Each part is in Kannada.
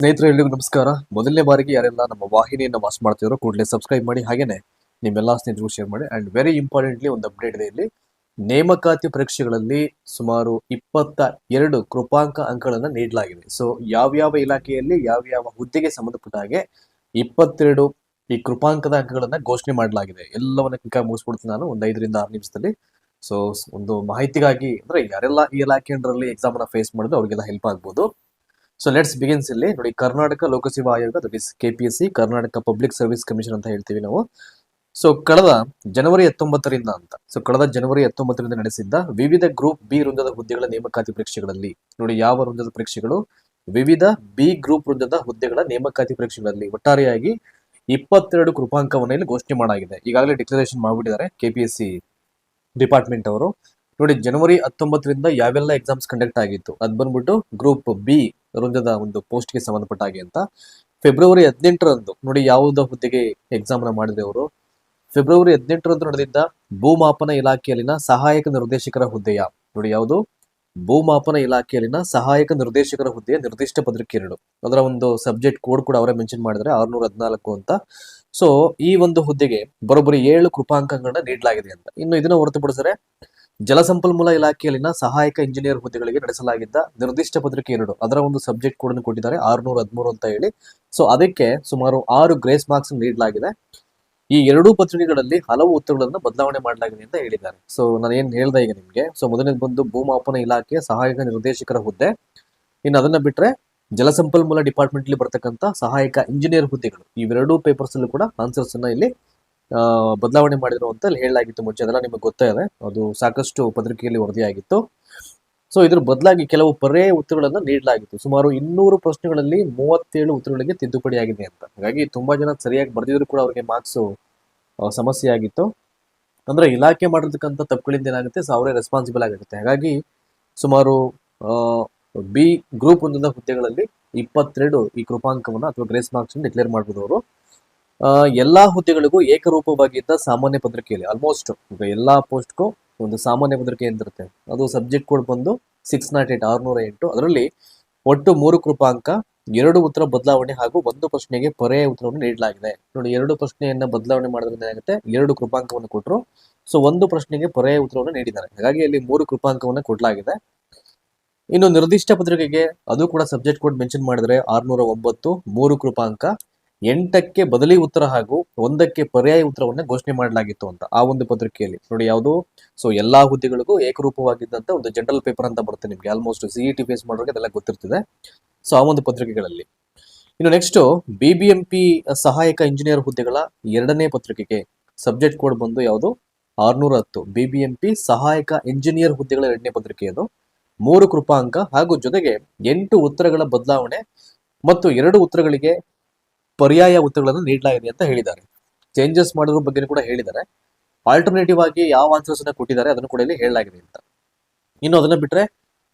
ಸ್ನೇಹಿತರೆ, ಎಲ್ರಿಗೂ ನಮಸ್ಕಾರ. ಮೊದಲನೇ ಬಾರಿಗೆ ಯಾರೆಲ್ಲ ನಮ್ಮ ವಾಹಿನಿಯನ್ನು ವಾಸ್ ಮಾಡ್ತಿದ್ರು ಕೂಡಲೇ ಸಬ್ಸ್ಕ್ರೈಬ್ ಮಾಡಿ. ಹಾಗೇನೆ ನಿಮ್ಮೆಲ್ಲ ಸ್ನೇಹಿತರಿಗೂ ಶೇರ್ ಮಾಡಿ. ಅಂಡ್ ವೆರಿ ಇಂಪಾರ್ಟೆಂಟ್ಲಿ ಒಂದು ಅಪ್ಡೇಟ್ ಇದೆ ಇಲ್ಲಿ. ನೇಮಕಾತಿ ಪರೀಕ್ಷೆಗಳಲ್ಲಿ ಸುಮಾರು ಇಪ್ಪತ್ತ ಎರಡು ಕೃಪಾಂಕ ಅಂಕಗಳನ್ನು ನೀಡಲಾಗಿದೆ. ಸೊ ಯಾವ್ಯಾವ ಇಲಾಖೆಯಲ್ಲಿ, ಯಾವ್ಯಾವ ಹುದ್ದೆಗೆ ಸಂಬಂಧಪಟ್ಟ ಹಾಗೆ ಇಪ್ಪತ್ತೆರಡು ಈ ಕೃಪಾಂಕದ ಅಂಕಗಳನ್ನು ಘೋಷಣೆ ಮಾಡಲಾಗಿದೆ. ಎಲ್ಲವನ್ನ ಕ್ಲಿಕ್ ಮುಗಿಸ್ಬಿಡ್ತೀನಿ ನಾನು. ಒಂದು ಐದರಿಂದ ಆರು ನಿಮಿಷದಲ್ಲಿ. ಸೊ ಒಂದು ಮಾಹಿತಿಗಾಗಿ ಅಂದ್ರೆ ಯಾರೆಲ್ಲ ಈ ಇಲಾಖೆ ಎಕ್ಸಾಮ್ ಅನ್ನ ಫೇಸ್ ಮಾಡಿದ್ರು ಅವರಿಗೆಲ್ಲ ಹೆಲ್ಪ್ ಆಗ್ಬೋದು. ಸೊ ಲೆಟ್ಸ್ ಬಿಗಿನ್ಸ್ ಇಲ್ಲಿ. ನೋಡಿ, ಕರ್ನಾಟಕ ಲೋಕಸೇವಾ ಆಯೋಗ that is K P S C Karnataka public service commission ಅಂತ ಹೇಳ್ತೀವಿ ನಾವು. ಸೊ ಕಳೆದ ಜನವರಿ ಹತ್ತೊಂಬತ್ತರಿಂದ ಅಂತ ಸೊ ಕಳೆದ ಜನವರಿ ಹತ್ತೊಂಬತ್ತರಿಂದ ನಡೆಸಿದ್ದ ವಿವಿಧ ಗ್ರೂಪ್ ಬಿ ವೃಂದದ ಹುದ್ದೆಗಳ ನೇಮಕಾತಿ ಪರೀಕ್ಷೆಗಳಲ್ಲಿ, ನೋಡಿ, ಯಾವ ವೃಂದದ ಪರೀಕ್ಷೆಗಳು? ವಿವಿಧ ಬಿ ಗ್ರೂಪ್ ವೃಂದದ ಹುದ್ದೆಗಳ ನೇಮಕಾತಿ ಪರೀಕ್ಷೆಗಳಲ್ಲಿ ಒಟ್ಟಾರೆಯಾಗಿ ಇಪ್ಪತ್ತೆರಡು ಕೃಪಾಂಕವನ್ನು ಇಲ್ಲಿ ಘೋಷಣೆ ಮಾಡಾಗಿದೆ. ಈಗಾಗಲೇ ಡಿಕ್ಲರೇಷನ್ ಮಾಡಿಬಿಟ್ಟಿದ್ದಾರೆ K P S C department ಅವರು. ನೋಡಿ, ಜನವರಿ ಹತ್ತೊಂಬತ್ತರಿಂದ ಯಾವೆಲ್ಲ ಎಕ್ಸಾಮ್ಸ್ ಕಂಡಕ್ಟ್ ಆಗಿತ್ತು? ಅದ್ ಬಂದ್ಬಿಟ್ಟು ಗ್ರೂಪ್ ಬಿ ವೃಂದದ ಒಂದು ಪೋಸ್ಟ್ಗೆ ಸಂಬಂಧಪಟ್ಟ ಹಾಗೆ ಅಂತ. ಫೆಬ್ರವರಿ ಹದಿನೆಂಟರಂದು, ನೋಡಿ ಯಾವುದೋ ಹುದ್ದೆಗೆ ಎಕ್ಸಾಮ್ನ ಮಾಡಿದ್ರೆ ಅವರು. ಫೆಬ್ರವರಿ ಹದಿನೆಂಟರಂದು ನಡೆದಿದ್ದ ಭೂಮಾಪನ ಇಲಾಖೆಯಲ್ಲಿನ ಸಹಾಯಕ ನಿರ್ದೇಶಕರ ಹುದ್ದೆಯ, ನೋಡಿ ಯಾವುದು? ಭೂಮಾಪನ ಇಲಾಖೆಯಲ್ಲಿನ ಸಹಾಯಕ ನಿರ್ದೇಶಕರ ಹುದ್ದೆಯ ನಿರ್ದಿಷ್ಟ ಪತ್ರಿಕೆ ಎರಡು. ಅದರ ಒಂದು ಸಬ್ಜೆಕ್ಟ್ ಕೋಡ್ ಕೂಡ ಅವರೇ ಮೆನ್ಷನ್ ಮಾಡಿದ್ರೆ ಆರ್ನೂರ ಹದಿನಾಲ್ಕು ಅಂತ. ಸೊ ಈ ಒಂದು ಹುದ್ದೆಗೆ ಬರೋಬ್ಬರಿ ಏಳು ಕೃಪಾಂಕಗಳನ್ನ ನೀಡಲಾಗಿದೆ ಅಂತ. ಇನ್ನು ಇದನ್ನ ಹೊರತುಪಡಿಸಿದ್ರೆ, ಜಲಸಂಪನ್ಮೂಲ ಇಲಾಖೆಯಲ್ಲಿನ ಸಹಾಯಕ ಇಂಜಿನಿಯರ್ ಹುದ್ದೆಗಳಿಗೆ ನಡೆಸಲಾಗಿದ್ದ ನಿರ್ದಿಷ್ಟ ಪತ್ರಿಕೆ ಎರಡು, ಅದರ ಒಂದು ಸಬ್ಜೆಕ್ಟ್ ಕೋಡ್ ಕೊಟ್ಟಿದ್ದಾರೆ, ಆರ್ನೂರ ಹದಿಮೂರು ಅಂತ ಹೇಳಿ. ಸೊ ಅದಕ್ಕೆ ಸುಮಾರು ಆರು ಗ್ರೇಸ್ ಮಾರ್ಕ್ಸ್ ನೀಡಲಾಗಿದೆ. ಈ ಎರಡೂ ಪತ್ರಿಕೆಗಳಲ್ಲಿ ಹಲವು ಉತ್ತರಗಳನ್ನು ಬದಲಾವಣೆ ಮಾಡಲಾಗಿದೆ ಅಂತ ಹೇಳಿದ್ದಾರೆ. ಸೊ ನಾನು ಏನ್ ಹೇಳ್ದೆ ಈಗ ನಿಮ್ಗೆ? ಸೊ ಮೊದಲನೇದು ಬಂದು ಭೂಮಾಪನ ಇಲಾಖೆಯ ಸಹಾಯಕ ನಿರ್ದೇಶಕರ ಹುದ್ದೆ. ಇನ್ನು ಅದನ್ನ ಬಿಟ್ರೆ ಜಲಸಂಪನ್ಮೂಲ ಡಿಪಾರ್ಟ್ಮೆಂಟ್ ಅಲ್ಲಿ ಬರ್ತಕ್ಕಂಥ ಸಹಾಯಕ ಇಂಜಿನಿಯರ್ ಹುದ್ದೆಗಳು, ಇವೆರಡೂ ಪೇಪರ್ಸ್ ಅಲ್ಲೂ ಕೂಡ ಆನ್ಸರ್ಸ್ ಅನ್ನ ಇಲ್ಲಿ ಬದಲಾವಣೆ ಮಾಡಿದ್ರು ಅಂತ ಹೇಳಲಾಗಿತ್ತು ಮುಂಚೆ. ಅದೆಲ್ಲ ನಿಮಗೆ ಗೊತ್ತೇ ಇದೆ. ಅದು ಸಾಕಷ್ಟು ಪತ್ರಿಕೆಯಲ್ಲಿ ವರದಿಯಾಗಿತ್ತು. ಸೊ, ಇದ್ರ ಬದಲಾಗಿ ಕೆಲವು ಪರ್ಯಾಯ ಉತ್ತರಗಳನ್ನ ನೀಡಲಾಗಿತ್ತು. ಸುಮಾರು ಇನ್ನೂರು ಪ್ರಶ್ನೆಗಳಲ್ಲಿ ಮೂವತ್ತೇಳು ಉತ್ತರಗಳಿಗೆ ತಿದ್ದುಪಡಿ ಆಗಿದೆ ಅಂತ. ಹಾಗಾಗಿ ತುಂಬಾ ಜನ ಸರಿಯಾಗಿ ಬರೆದಿದ್ರು ಕೂಡ ಅವ್ರಿಗೆ ಮಾರ್ಕ್ಸ್ ಸಮಸ್ಯೆ ಆಗಿತ್ತು ಅಂದ್ರೆ ಇಲಾಖೆ ಮಾಡಿರ್ತಕ್ಕಂಥ ತಪ್ಪುಗಳಿಂದ ಏನಾಗುತ್ತೆ? ಸೊ, ಅವರೇ ರೆಸ್ಪಾನ್ಸಿಬಲ್ ಆಗಿರುತ್ತೆ. ಹಾಗಾಗಿ ಸುಮಾರು ಬಿ ಗ್ರೂಪ್ ಒಂದಿನ ಹುದ್ದೆಗಳಲ್ಲಿ ಇಪ್ಪತ್ತೆರಡು ಈ ಕೃಪಾಂಕವನ್ನು ಅಥವಾ ಗ್ರೇಸ್ ಮಾರ್ಕ್ಸ್ ಡಿಕ್ಲೇರ್ ಮಾಡ್ಬೋದು ಅವರು. ಎಲ್ಲಾ ಹುದ್ದೆಗಳಿಗೂ ಏಕರೂಪವಾಗಿದ್ದ ಸಾಮಾನ್ಯ ಪತ್ರಿಕೆಯಲ್ಲಿ ಆಲ್ಮೋಸ್ಟ್ ಈಗ ಎಲ್ಲಾ ಪೋಸ್ಟ್ಗೂ ಒಂದು ಸಾಮಾನ್ಯ ಪತ್ರಿಕೆ ಎಂದಿರುತ್ತೆ. ಅದು ಸಬ್ಜೆಕ್ಟ್ ಕೋಡ್ ಬಂದು ಸಿಕ್ಸ್ ನಾಟ್ ಏಟ್ ಆರ್ನೂರ ಎಂಟು. ಅದರಲ್ಲಿ ಒಟ್ಟು ಮೂರು ಕೃಪಾಂಕ, ಎರಡು ಉತ್ತರ ಬದಲಾವಣೆ ಹಾಗೂ ಒಂದು ಪ್ರಶ್ನೆಗೆ ಪರ್ಯಾಯ ಉತ್ತರವನ್ನು ನೀಡಲಾಗಿದೆ. ನೋಡಿ, ಎರಡು ಪ್ರಶ್ನೆಯನ್ನ ಬದಲಾವಣೆ ಮಾಡೋದ್ರಿಂದ ಏನಾಗುತ್ತೆ? ಎರಡು ಕೃಪಾಂಕವನ್ನು ಕೊಟ್ಟರು ಸೊ ಒಂದು ಪ್ರಶ್ನೆಗೆ ಪರ್ಯಾಯ ಉತ್ತರವನ್ನು ನೀಡಿದ್ದಾರೆ. ಹಾಗಾಗಿ ಅಲ್ಲಿ ಮೂರು ಕೃಪಾಂಕವನ್ನು ಕೊಡಲಾಗಿದೆ. ಇನ್ನು ನಿರ್ದಿಷ್ಟ ಪತ್ರಿಕೆಗೆ ಅದು ಕೂಡ ಸಬ್ಜೆಕ್ಟ್ ಕೋಡ್ ಮೆನ್ಷನ್ ಮಾಡಿದ್ರೆ ಆರ್ನೂರ ಒಂಬತ್ತು, ಮೂರು ಕೃಪಾಂಕ, ಎಂಟಕ್ಕೆ ಬದಲಿ ಉತ್ತರ ಹಾಗೂ ಒಂದಕ್ಕೆ ಪರ್ಯಾಯ ಉತ್ತರವನ್ನ ಘೋಷಣೆ ಮಾಡಲಾಗಿತ್ತು ಅಂತ ಆ ಒಂದು ಪತ್ರಿಕೆಯಲ್ಲಿ. ನೋಡಿ ಯಾವುದು? ಸೊ ಎಲ್ಲಾ ಹುದ್ದೆಗಳಿಗೂ ಏಕರೂಪವಾಗಿದ್ದಂತ ಒಂದು ಜನರಲ್ ಪೇಪರ್ ಅಂತ ಬರುತ್ತೆ ನಿಮ್ಗೆ. ಆಲ್ಮೋಸ್ಟ್ ಸಿಇ ಫೇಸ್ ಮಾಡೋರಿಗೆ ಅದೆಲ್ಲ ಗೊತ್ತಿರ್ತದೆ. ಸೊ ಆ ಒಂದು ಪತ್ರಿಕೆಗಳಲ್ಲಿ. ಇನ್ನು ನೆಕ್ಸ್ಟ್ ಬಿಬಿಎಂಪಿ ಸಹಾಯಕ ಇಂಜಿನಿಯರ್ ಹುದ್ದೆಗಳ ಎರಡನೇ ಪತ್ರಿಕೆಗೆ ಸಬ್ಜೆಕ್ಟ್ ಕೋಡ್ ಬಂದು ಯಾವುದು? ಆರ್ನೂರ ಹತ್ತು. ಬಿಬಿಎಂಪಿ ಸಹಾಯಕ ಇಂಜಿನಿಯರ್ ಹುದ್ದೆಗಳ ಎರಡನೇ ಪತ್ರಿಕೆ ಅದು. ಮೂರು ಕೃಪಾಂಕ ಹಾಗೂ ಜೊತೆಗೆ ಎಂಟು ಉತ್ತರಗಳ ಬದಲಾವಣೆ ಮತ್ತು ಎರಡು ಉತ್ತರಗಳಿಗೆ ಪರ್ಯಾಯ ಉತ್ತರಗಳನ್ನು ನೀಡಲಾಗಿದೆ ಅಂತ ಹೇಳಿದ್ದಾರೆ. ಚೇಂಜಸ್ ಮಾಡೋದ್ರ ಬಗ್ಗೆ ಕೂಡ ಹೇಳಿದ್ದಾರೆ. ಆಲ್ಟರ್ನೇಟಿವ್ ಆಗಿ ಯಾವ ಆನ್ಸರ್ಸ್ ಅನ್ನ ಕೊಟ್ಟಿದ್ದಾರೆ ಅದನ್ನು ಕೂಡ ಇಲ್ಲಿ ಹೇಳಲಾಗಿದೆ ಅಂತ. ಇನ್ನು ಅದನ್ನ ಬಿಟ್ರೆ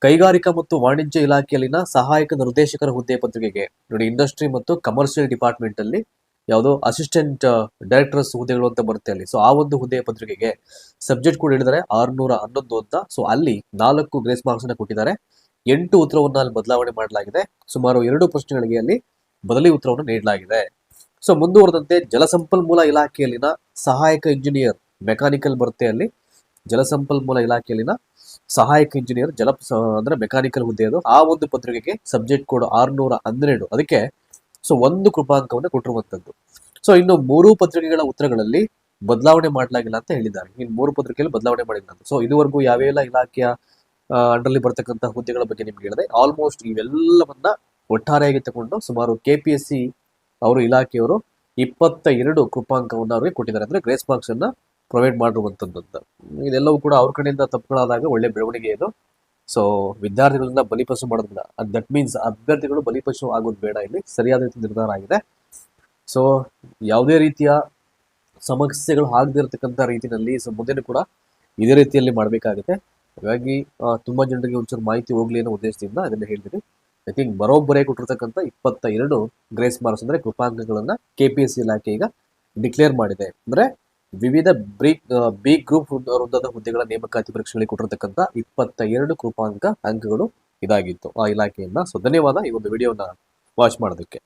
ಕೈಗಾರಿಕಾ ಮತ್ತು ವಾಣಿಜ್ಯ ಇಲಾಖೆಯಲ್ಲಿನ ಸಹಾಯಕ ನಿರ್ದೇಶಕರ ಹುದ್ದೆ ಪತ್ರಿಕೆಗೆ ನೋಡಿ ಇಂಡಸ್ಟ್ರಿ ಮತ್ತು ಕಮರ್ಷಿಯಲ್ ಡಿಪಾರ್ಟ್ಮೆಂಟ್ ಅಲ್ಲಿ ಯಾವುದೋ ಅಸಿಸ್ಟೆಂಟ್ ಡೈರೆಕ್ಟರ್ಸ್ ಹುದ್ದೆಗಳು ಅಂತ ಬರುತ್ತೆ ಅಲ್ಲಿ. ಸೊ ಆ ಒಂದು ಹುದ್ದೆಯ ಪತ್ರಿಕೆಗೆ ಸಬ್ಜೆಕ್ಟ್ ಕೂಡ ಹೇಳಿದರೆ ಆರ್ನೂರ ಹನ್ನೊಂದು ಅಂತ. ಸೊ ಅಲ್ಲಿ ನಾಲ್ಕು ಗ್ರೇಸ್ ಮಾರ್ಕ್ಸ್ ಅನ್ನ ಕೊಟ್ಟಿದ್ದಾರೆ. ಎಂಟು ಉತ್ತರವನ್ನು ಅಲ್ಲಿ ಬದಲಾವಣೆ ಮಾಡಲಾಗಿದೆ. ಸುಮಾರು ಎರಡು ಪ್ರಶ್ನೆಗಳಿಗೆ ಅಲ್ಲಿ ಬದಲಿ ಉತ್ತರವನ್ನು ನೀಡಲಾಗಿದೆ. ಸೊ ಮುಂದುವರೆದಂತೆ ಜಲಸಂಪನ್ಮೂಲ ಇಲಾಖೆಯಲ್ಲಿನ ಸಹಾಯಕ ಇಂಜಿನಿಯರ್ ಮೆಕ್ಯಾನಿಕಲ್ ಬರುತ್ತೆ ಅಲ್ಲಿ. ಜಲಸಂಪನ್ಮೂಲ ಇಲಾಖೆಯಲ್ಲಿನ ಸಹಾಯಕ ಇಂಜಿನಿಯರ್ ಜಲ, ಅಂದ್ರೆ ಮೆಕ್ಯಾನಿಕಲ್ ಹುದ್ದೆ ಅದು. ಆ ಒಂದು ಪತ್ರಿಕೆಗೆ ಸಬ್ಜೆಕ್ಟ್ ಕೋಡ್ ಆರ್ನೂರ ಹನ್ನೆರಡು. ಅದಕ್ಕೆ ಸೊ ಒಂದು ಕೃಪಾಂಕವನ್ನು ಕೊಟ್ಟಿರುವಂತದ್ದು ಸೊ ಇನ್ನು ಮೂರು ಪತ್ರಿಕೆಗಳ ಉತ್ತರಗಳಲ್ಲಿ ಬದಲಾವಣೆ ಮಾಡಲಾಗಿಲ್ಲ ಅಂತ ಹೇಳಿದ್ದಾರೆ. ಇನ್ನು ಮೂರು ಪತ್ರಿಕೆಯಲ್ಲಿ ಬದಲಾವಣೆ ಮಾಡಿಲ್ಲ ಅಂತ. ಸೊ ಇದುವರೆಗೂ ಯಾವೆಲ್ಲ ಇಲಾಖೆಯ ಅಂಡರ್ಲಿ ಬರ್ತಕ್ಕಂಥ ಹುದ್ದೆಗಳ ಬಗ್ಗೆ ನಿಮ್ಗೆ ಹೇಳಿದೆ. ಆಲ್ಮೋಸ್ಟ್ ಇವೆಲ್ಲವನ್ನ ಒಟ್ಟಾರೆಯಾಗಿ ತಗೊಂಡು ಸುಮಾರು ಕೆ ಪಿ ಎಸ್ ಸಿ ಅವರು ಇಲಾಖೆಯವರು ಇಪ್ಪತ್ತ ಎರಡು ಕೃಪಾಂಕವನ್ನು ಅವರಿಗೆ ಕೊಟ್ಟಿದ್ದಾರೆ. ಅಂದ್ರೆ ಗ್ರೇಸ್ ಮಾರ್ಕ್ಸ್ ಅನ್ನ ಪ್ರೊವೈಡ್ ಮಾಡಿರುವಂತದ್ದು ಇದೆಲ್ಲವೂ ಕೂಡ ಅವ್ರ ಕಡೆಯಿಂದ ತಪ್ಪುಗಳಾದಾಗ ಒಳ್ಳೆ ಬೆಳವಣಿಗೆ ಇದು ಸೊ ವಿದ್ಯಾರ್ಥಿಗಳನ್ನ ಬಲಿಪಶು ಮಾಡೋದಿಲ್ಲ ದಟ್ ಮೀನ್ಸ್ ಅಭ್ಯರ್ಥಿಗಳು ಬಲಿಪಶು ಆಗೋದು ಬೇಡ. ಇಲ್ಲಿ ಸರಿಯಾದ ರೀತಿ ನಿರ್ಧಾರ ಆಗಿದೆ. ಸೊ ಯಾವುದೇ ರೀತಿಯ ಸಮಸ್ಯೆಗಳು ಆಗದಿರತಕ್ಕಂಥ ರೀತಿಯಲ್ಲಿ ಸೊ ಮುಂದೆನೂ ಕೂಡ ಇದೇ ರೀತಿಯಲ್ಲಿ ಮಾಡಬೇಕಾಗುತ್ತೆ. ಹಾಗಾಗಿ ತುಂಬ ಜನರಿಗೆ ಒಂಚೂರು ಮಾಹಿತಿ ಹೋಗ್ಲಿ ಅನ್ನೋ ಉದ್ದೇಶದಿಂದ ಅದನ್ನ ಹೇಳ್ತೀನಿ. ಐ ಥಿಂಕ್ ಬರೋಬ್ಬರೇ ಕೊಟ್ಟಿರ್ತಕ್ಕಂಥ ಇಪ್ಪತ್ತ ಎರಡು ಗ್ರೇಸ್ ಮಾರ್ಕ್ಸ್ ಅಂದ್ರೆ ಕೃಪಾಂಗಗಳನ್ನು ಕೆ ಪಿ ಎಸ್ ಇಲಾಖೆ ಈಗ ಡಿಕ್ಲೇರ್ ಮಾಡಿದೆ. ಅಂದ್ರೆ ವಿವಿಧ ಬ್ರಿ ಬಿ ಗ್ರೂಪ್ ವೃದ್ಧದ ಹುದ್ದೆಗಳ ನೇಮಕಾತಿ ಪರೀಕ್ಷೆಗಳಿಗೆ ಕೊಟ್ಟಿರತಕ್ಕಂಥ ಇಪ್ಪತ್ತ ಎರಡು ಕೃಪಾಂಕ ಅಂಕಗಳು ಇದಾಗಿತ್ತು ಆ ಇಲಾಖೆಯಿಂದ ಸೊ ಧನ್ಯವಾದ ಈ ಒಂದು ವಿಡಿಯೋನ ವಾಚ್ ಮಾಡೋದಕ್ಕೆ.